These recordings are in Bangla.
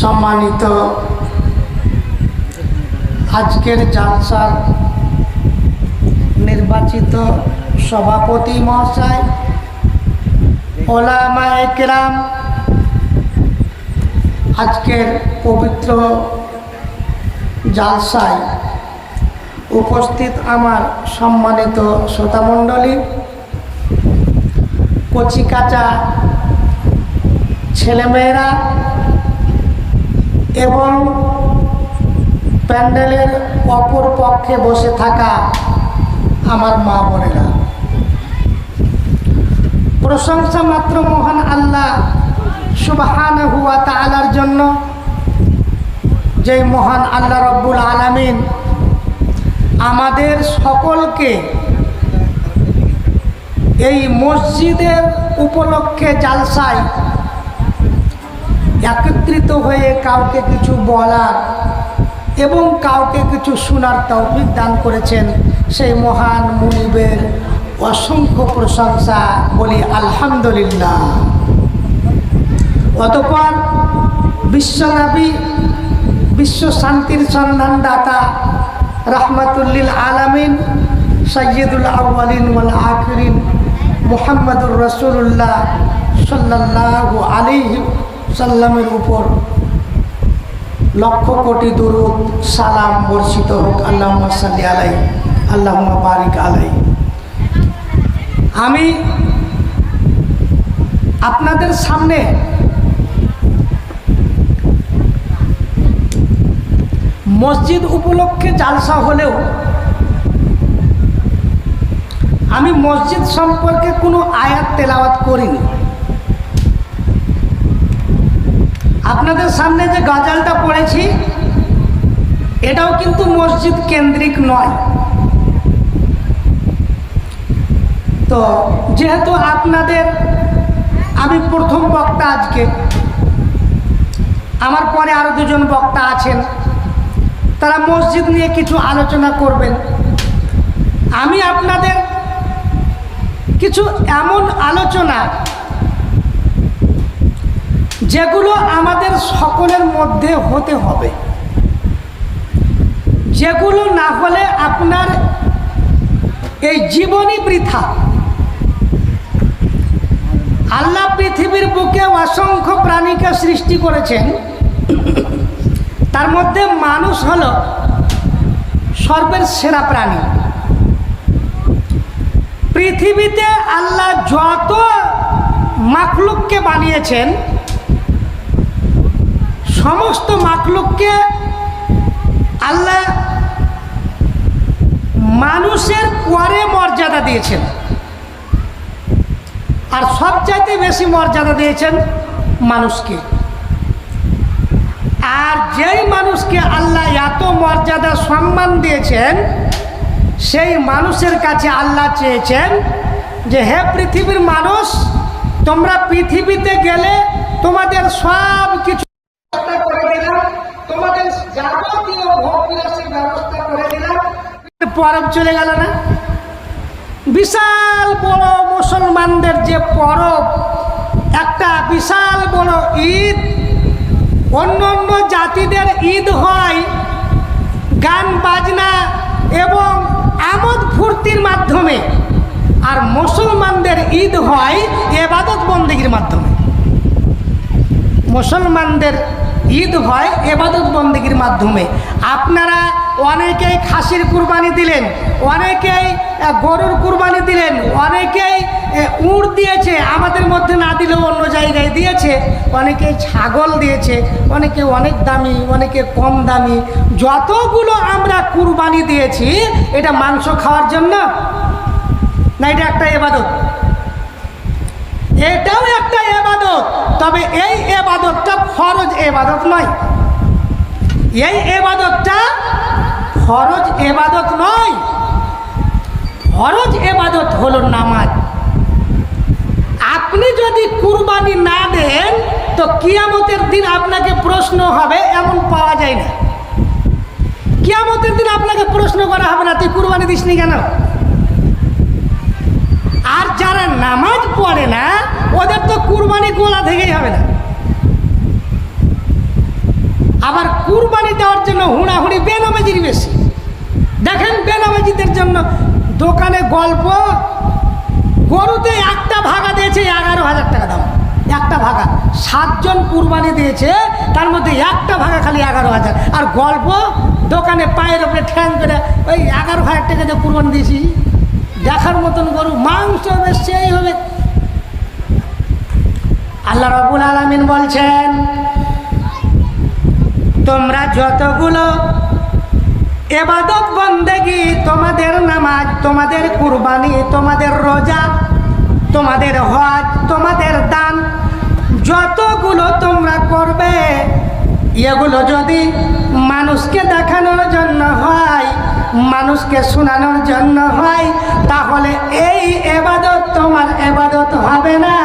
সম্মানিত আজকের জালসার নির্বাচিত সভাপতি মহাশয় ওলামা একরাম আজকের পবিত্র জালসায় উপস্থিত আমার সম্মানিত শ্রোতামণ্ডলী, কচিকাচা ছেলেমেয়েরা এবং প্যান্ডেলের অপর পক্ষে বসে থাকা আমার মা বোনেরা। প্রশংসা মাত্র মহান আল্লাহ সুবাহান হুয়া তালার জন্য যে মহান আল্লাহ রব্বুল আলামিন আমাদের সকলকে এই মসজিদের উপলক্ষে জালসায় একত্রিত হয়ে কাউকে কিছু বলার এবং কাউকে কিছু শোনার তৌফিক দান করেছেন সেই মহান মুনিবের অসংখ্য প্রশংসা বলি আলহামদুলিল্লাহ। অতপর বিশ্বনবী বিশ্ব শান্তির সন্ধানদাতা রহমাতুল্লিল আলমিন সৈয়দুল আউ্বালিন ওয়াল আখরিন মুহাম্মদুর রসুল্লাহ সাল্লাহ আলী সাল্লামের উপর লক্ষ কোটি দুরুদ, সালাম বর্ষিত হোক। আল্লাহ সাল্লি আলাই আল্লাহ বারিক আলাই। আমি আপনাদের সামনে মসজিদ উপলক্ষে জালসা হলেও আমি মসজিদ সম্পর্কে কোনো আয়াত তেলাওয়াত করিনি। আপনাদের সামনে যে গাজালটা পড়েছি, এটাও কিন্তু মসজিদ কেন্দ্রিক নয়। তো যেহেতু আপনাদের, আমি প্রথম বক্তা আজকে, আমার পরে আরও দুজন বক্তা আছেন, তারা মসজিদ নিয়ে কিছু আলোচনা করবেন। আমি আপনাদের কিছু এমন আলোচনা যেগুলো আমাদের সকলের মধ্যে হতে হবে। যেগুলো না হলে আপনার এই জীবনই বৃথা। আল্লাহ পৃথিবীর বুকে অসংখ্য প্রাণীকে সৃষ্টি করেছেন। তার মধ্যে মানুষ হল সর্বের সেরা প্রাণী। পৃথিবীতে আল্লাহ যত মাকলুককে বানিয়েছেন সমস্ত মাকলুককে আল্লাহ মানুষের পরে মর্যাদা দিয়েছেন। আর সবচাইতে বেশি মর্যাদা দিয়েছেন মানুষকে। আর যেই মানুষকে আল্লাহ এত মর্যাদা, সম্মান দিয়েছেন, সেই মানুষের কাছে আল্লাহ চেয়েছেন যে, হে পৃথিবীর মানুষ, তোমরা পৃথিবীতে গেলে তোমাদের সব কিছু করে দিলাম তোমাদের যাবতীয় ভোগ বিলাসের ব্যবস্থা করে দিলাম পরব চলে গেল না? বিশাল বড় মুসলমানদের যে পরব, একটা বিশাল বড় ঈদ, অন্য অন্য জাতিদের ঈদ হয়, গান, বাজনা এবং আমোদ ফুর্তির মাধ্যমে। আর মুসলমানদের ঈদ হয় এবাদত বন্দীগীর মাধ্যমে। মুসলমানদের ঈদ হয় এবাদত বন্দীগীর মাধ্যমে। আপনারা অনেকেই খাসির কুরবানি দিলেন, অনেকেই গরুর কুরবানি দিলেন, অনেকেই উট দিয়েছে, আমাদের মধ্যে না দিলেও অন্য জায়গায় দিয়েছে। অনেকে ছাগল দিয়েছে, অনেকে অনেক দামি, অনেকে কম দামি। যতগুলো আমরা কুরবানি দিয়েছি, এটা মাংস খাওয়ার জন্য না, এটা একটা এবাদত? এটাও একটা এবাদত। তবে এই এবাদতটা ফরজ এবাদত নয়। এই এবাদতটা ফরজ এবাদত নয়। ফরজ এবাদত হলো নামাজ। আপনি যদি কুরবানি না দেন, তো কিয়ামতের দিন আপনাকে প্রশ্ন হবে, এমন পাওয়া যায় না। কিয়ামতের দিন আপনাকে প্রশ্ন করা হবে না, তুই কুরবানি দিসনি কেন? আর যারা নামাজ পড়ে না, ওদের তো কুরবানি গোলা থেকেই হবে না। আবার কুরবানি দেওয়ার জন্য হুড়াহুড়ি বেনামাজির বেশি। দেখেন বেনামাজিদের জন্য দোকানে গল্প, গরুতে একটা ভাগা দিয়েছে এগারো হাজার টাকা দাম। একটা ভাগা। সাতজন কুরবানি দিয়েছে, তার মধ্যে একটা ভাগা খালি এগারো হাজার। আর গল্প, দোকানে পায়ের ওপরে ঠ্যাং করে, ওই এগারো হাজার টাকা দিয়ে কুরবানি দিয়েছি। দেখার মতন গরু, মাংস হবে সেই হবে। আল্লাহ রবুল আলমিন বলছেন, তোমরা যতগুলো এবাদত বন্দেগি, তোমাদের নামাজ, তোমাদের কুরবানি, তোমাদের রোজা, তোমাদের হজ, তোমাদের দান, যতগুলো তোমরা করবে, এগুলো যদি মানুষকে দেখানোর জন্য হয় মানুষকে শোনানোর জন্য হয়, তাহলে এই এবাদত তোমার এবাদত হবে না।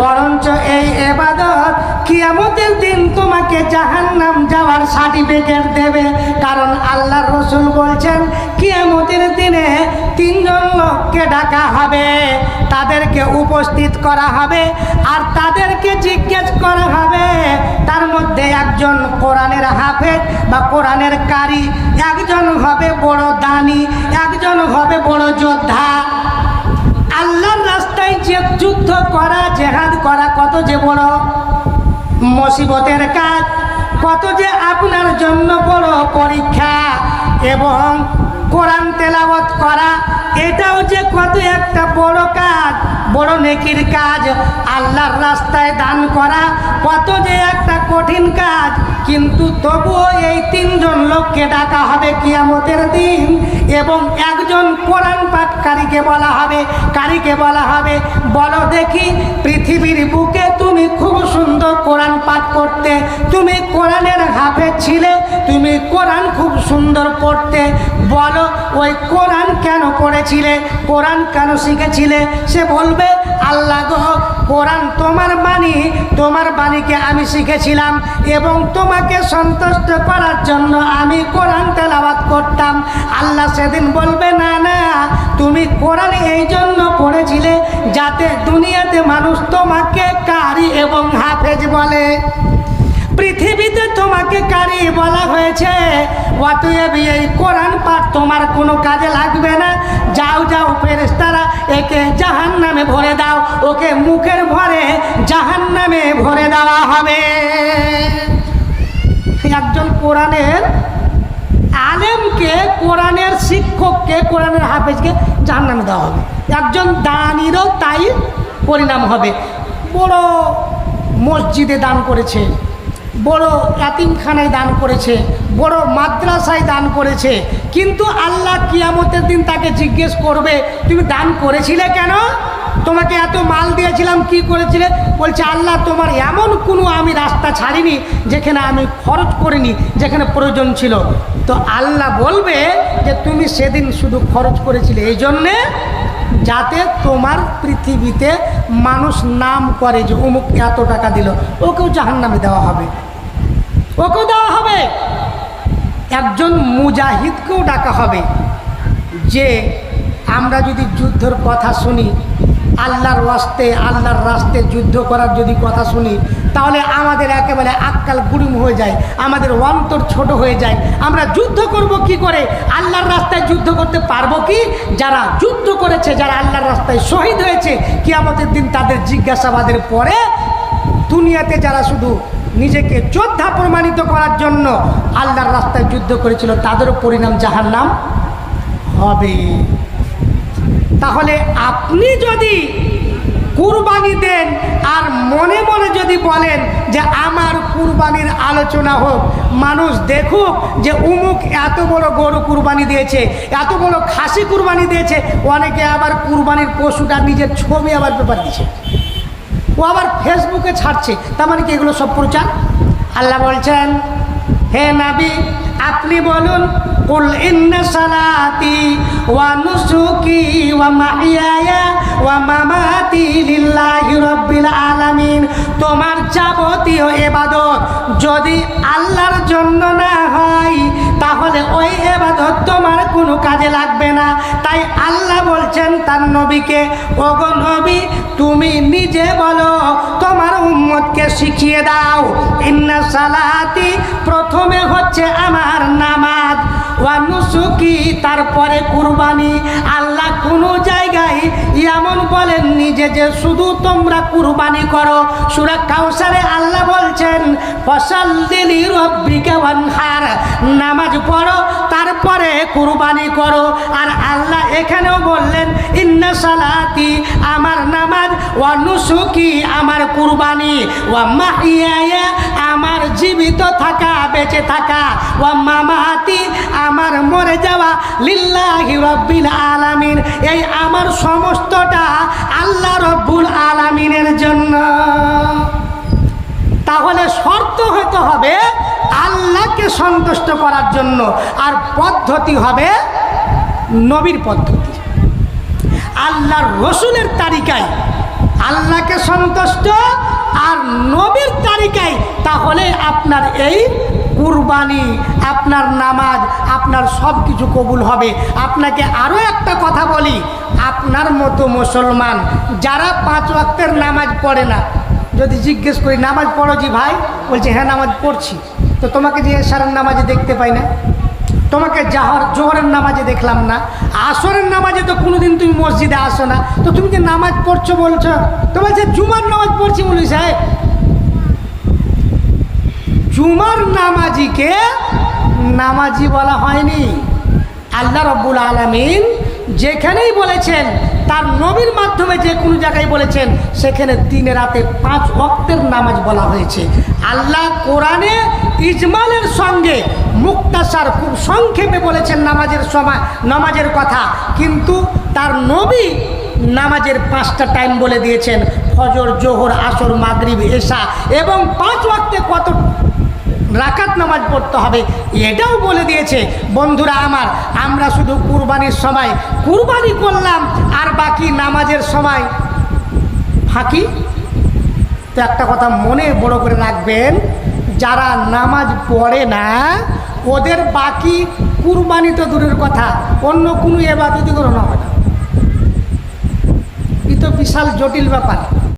বরঞ্চ এই এবাদত কিয়ামতের দিন তোমাকে জাহান্নাম যাওয়ার সার্টিফিকেট দেবে। কারণ আল্লাহ রসুল বলছেন, কিয়ামতের দিনে তিনজন লোককে ডাকা হবে, তাদেরকে উপস্থিত করা হবে, আর তাদেরকে জিজ্ঞেস করা হবে মধ্যে একজন কোরআনের হাফেজ বা কোরআনের কারি। একজন হবে বড় দানি, একজন হবে বড় যোদ্ধা। আল্লাহর রাস্তায় যে যুদ্ধ করা, জেহাদ করা, কত যে বড় মুসিবতের কাজ, কত যে আপনার জন্য বড় পরীক্ষা, এবং কোরআন তেলাওয়াত করা এটাও যে কত একটা বড় কাজ, বড় নেকির কাজ, আল্লাহর রাস্তায় দান করা কত যে একটা কঠিন কাজ, কিন্তু তবুও এই তিনজন লোককে ডাকা হবে কিয়ামতের দিন এবং একজন কোরআন পাঠকারীকে বলা হবে, কারীকে বলা হবে, বলো দেখি পৃথিবীর বুকে তুমি খুব সুন্দর কোরআন পাঠ করতে, তুমি কোরআনের হাফে ছিলে, তুমি কোরআন খুব সুন্দর পড়তে। বলো, ওই কোরআন কেন পড়েছিলে? কোরআন কেন শিখেছিলে? সে বলবে, আল্লাহ গো, কোরআন তোমার বাণী, তোমার বাণীকে আমি শিখেছিলাম এবং তোমাকে সন্তুষ্ট করার জন্য আমি কোরআন তেলাওয়াত করতাম। আল্লাহ সেদিন বলবে, না না, তুমি কোরআন এই জন্য পড়েছিলে, যাতে দুনিয়াতে মানুষ তোমাকে কারি এবং হাফেজ বলে। পৃথিবীতে তোমাকে কারি বলা হয়েছে, অতএব এই কোরআন পাঠ তোমার কোনো কাজে লাগবে না। যাও যাও ফেরেস্তারা একে জাহান নামে ভরে দাও, ওকে মুখের ভরে জাহান নামে ভরে দেওয়া হবে। একজন কোরআনের আলেমকে, কোরআনের শিক্ষককে, কোরআনের হাফেজকে জাহান নামে দেওয়া হবে। একজন দানিরও তাই পরিণাম হবে। বড় মসজিদে দান করেছে, বড় এতিমখানায় দান করেছে, বড় মাদ্রাসায় দান করেছে, কিন্তু আল্লাহ কিয়ামতের দিন তাকে জিজ্ঞেস করবে, তুমি দান করেছিলে কেন? তোমাকে এত মাল দিয়েছিলাম, কি করেছিলে? বলছে, আল্লাহ, তোমার এমন কোনো আমি রাস্তা ছাড়িনি যেখানে আমি খরচ করিনি, যেখানে প্রয়োজন ছিল। তো আল্লাহ বলবে যে, তুমি সেদিন শুধু খরচ করেছিলে। এই জন্যে যাতে তোমার পৃথিবীতে মানুষ নাম করে যে, অমুক এত টাকা দিল। ওকেও জাহান নামে দেওয়া হবে। ওকেও দেওয়া হবে। একজন মুজাহিদকেও ডাকা হবে যে, আমরা যদি যুদ্ধর কথা শুনি আল্লাহর ওয়াস্তে আল্লাহর রাস্তে যুদ্ধ করার যদি কথা শুনি, তাহলে আমাদের একেবারে আক্কাল গুরুম হয়ে যায়, আমাদের অন্তর ছোট হয়ে যায়। আমরা যুদ্ধ করব কি করে? আল্লাহর রাস্তায় যুদ্ধ করতে পারব কি? যারা যুদ্ধ করেছে, যারা আল্লাহর রাস্তায় শহীদ হয়েছে, কিয়ামতের দিন তাদের জিজ্ঞাসাবাদের পরে দুনিয়াতে যারা শুধু নিজেকে যোদ্ধা প্রমাণিত করার জন্য আল্লাহর রাস্তায় যুদ্ধ করেছিল, তাদেরও পরিণাম জাহান্নাম হবে। তাহলে আপনি যদি কুরবানি দেন আর মনে মনে যদি বলেন যে আমার কুরবানির আলোচনা হোক, মানুষ দেখুক যে উমুক এত বড় গরু কুরবানি দিয়েছে, এত বড় খাসি কুরবানি দিয়েছে, অনেকে আবার কুরবানির পশুটা নিজের ছবি আবার পেপার দিচ্ছে ও আবার ফেসবুকে ছাড়ছে, তার মানে কি এগুলো সব প্রচার? আল্লাহ বলছেন, হে নাবি আপনি বলুন, কুল ইন্না ওয়া নুসুকি ওয়া মাহিয়ায়া ওয়া মামাতি লিল্লাহি রাব্বিল আলামিন। তোমার যাবতীয় ইবাদত যদি আল্লাহর জন্য না হয় তাহলে ওই এবাদত তোমার কোনো কাজে লাগবে না। তাই আল্লাহ বলছেন তার নবীকে, ওগো নবী, তুমি নিজে বলো, তোমার উম্মতকে শিখিয়ে দাও। ইন্না সালাতি প্রথমে হচ্ছে আমার নামাজ। ওয়ানুসুকি তারপরে কুরবানি। আল্লাহ কোনো জায়গায় এমন বলেন নিজে যে শুধু তোমরা কুরবানি করো। সুরা কাউসারে আল্লাহ বলছেন, ফসল দিলি রব্বিকে ওয়ানহার। নামাজ পড়ো, তারপরে কুরবানি করো। আর আল্লাহ এখানেও বললেন, ইন্না সালাতি, আমার নামাজ ওয়া নুসুকি, আমার কুরবানি। ওয়া মাহিয়া আমার জীবিত থাকা বেঁচে থাকা। ওয়া মামাতি আমার মরে যাওয়া লিল্লাহি রব্বিল আলামিন। এই আমার সমস্তটা আল্লাহ রব্বুল আলামিনের জন্য। তাহলে শর্ত হতে হবে আল্লাহকে সন্তুষ্ট করার জন্য। আর পদ্ধতি হবে নবীর পদ্ধতি। আল্লাহর রসুলের তালিকায় আল্লাহকে সন্তুষ্ট আর নবীর তালিকায়, তাহলে আপনার এই কুরবানি, আপনার নামাজ, আপনার সব কিছু কবুল হবে। আপনাকে আরও একটা কথা বলি, আপনার মতো মুসলমান যারা পাঁচ ওয়াক্তের নামাজ পড়ে না, যদি জিজ্ঞেস করি, নামাজ পড়ো জি ভাই? বলছে হ্যাঁ নামাজ পড়ছি। তো তোমাকে যে এশারের নামাজে দেখতে পাই না, তোমাকে জাহর, জোহরের নামাজে দেখলাম না, আসরের নামাজে তো কোনোদিন তুমি মসজিদে আসো না, তো তুমি যে নামাজ পড়ছো বলছো, তো বলছে, জুমার নামাজ পড়ছি বলি সাহেব। জুমার নামাজিকে নামাজি বলা হয়নি। আল্লাহ রব্বুল আলমিন যেখানেই বলেছেন, তার নবীর মাধ্যমে যে কোনো জায়গায় বলেছেন, সেখানে দিনে রাতে পাঁচ অক্তের নামাজ বলা হয়েছে। আল্লাহ কোরআনে ইজমালের সঙ্গে মুক্তাসার খুব সংক্ষেপে বলেছেন নামাজের সময়, নামাজের কথা। কিন্তু তার নবী নামাজের পাঁচটা টাইম বলে দিয়েছেন, ফজর, জোহর, আসর, মাগরিব, এশা এবং পাঁচ ওয়াক্তে কত রাকাত নামাজ পড়তে হবে। এটাও বলে দিয়েছে, বন্ধুরা আমার, আমরা শুধু কুরবানির সময়, কুরবানি করলাম, আর বাকি নামাজের সময় ফাঁকি? তো একটা কথা মনে বড় করে রাখবেন, যারা নামাজ পড়ে না, ওদের বাকি কুরবানি তো দূরের কথা, অন্য কোনো এবাদতি না হয় না। এ তো বিশাল জটিল ব্যাপার।